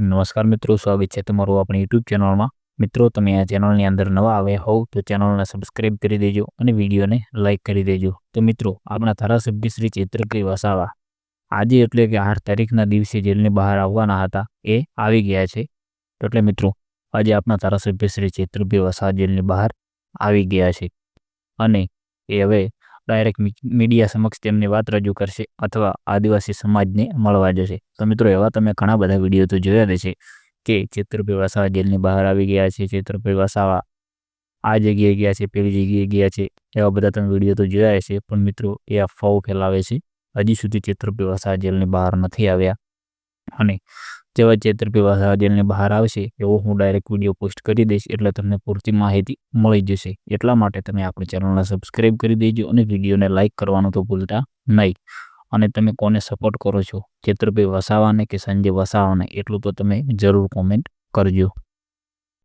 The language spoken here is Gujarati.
નમસ્કાર મિત્રો, સ્વાગત છે તમારું આપણી યુટ્યુબ ચેનલમાં. મિત્રો, તમે આ ચેનલની અંદર નવા આવ્યા હોવ તો ચેનલને સબસ્ક્રાઇબ કરી દેજો અને વિડીયોને લાઇક કરી દેજો. તો મિત્રો, આપણા ધારાસભ્ય શ્રી ચૈત્રકરી વસાવા આજે એટલે કે આઠ તારીખના દિવસે જેલની બહાર આવવાના હતા. એ આવી ગયા છે. એટલે મિત્રો, આજે આપણા ધારાસભ્ય શ્રી ચિત્રભાઈ વસાવા જેલની બહાર આવી ગયા છે. અને એ હવે ડાયરેક્ટ મીડિયા સમક્ષ તેમની વાત રજૂ કરશે અથવા આદિવાસી સમાજને મળવા જશે. તો મિત્રો, એવા તમે ઘણા બધા વીડિયો તો જોયા છે કે ચિત્રભાઈ વસાવા જેલની બહાર આવી ગયા છે ચિત્રભાઈ વસાવા આ જગ્યાએ ગયા છે, પેલી જગ્યાએ ગયા છે, એવા બધા તમે વીડિયો તો જોયા છે પણ મિત્રો, એ અફવાઓ ફેલાવે છે. હજી સુધી ચિત્રભાઈ વસાવા જેલની બહાર નથી આવ્યા અને જેવા ચેતરભાઈ વસાવા જેલની બહાર આવશે, એવો હું ડાયરેક્ટ વીડિયો પોસ્ટ કરી દઈશ, એટલે તમને પૂરતી માહિતી મળી જશે. એટલા માટે તમે આપણી ચેનલને સબસ્ક્રાઈબ કરી દેજો અને વિડીયોને લાઇક કરવાનું તો ભૂલતા નહીં. અને તમે કોને સપોર્ટ કરો છો? ચેતરભાઈ વસાવાને કે સંજય વસાવાને? એટલું તો તમે જરૂર કોમેન્ટ કરજો.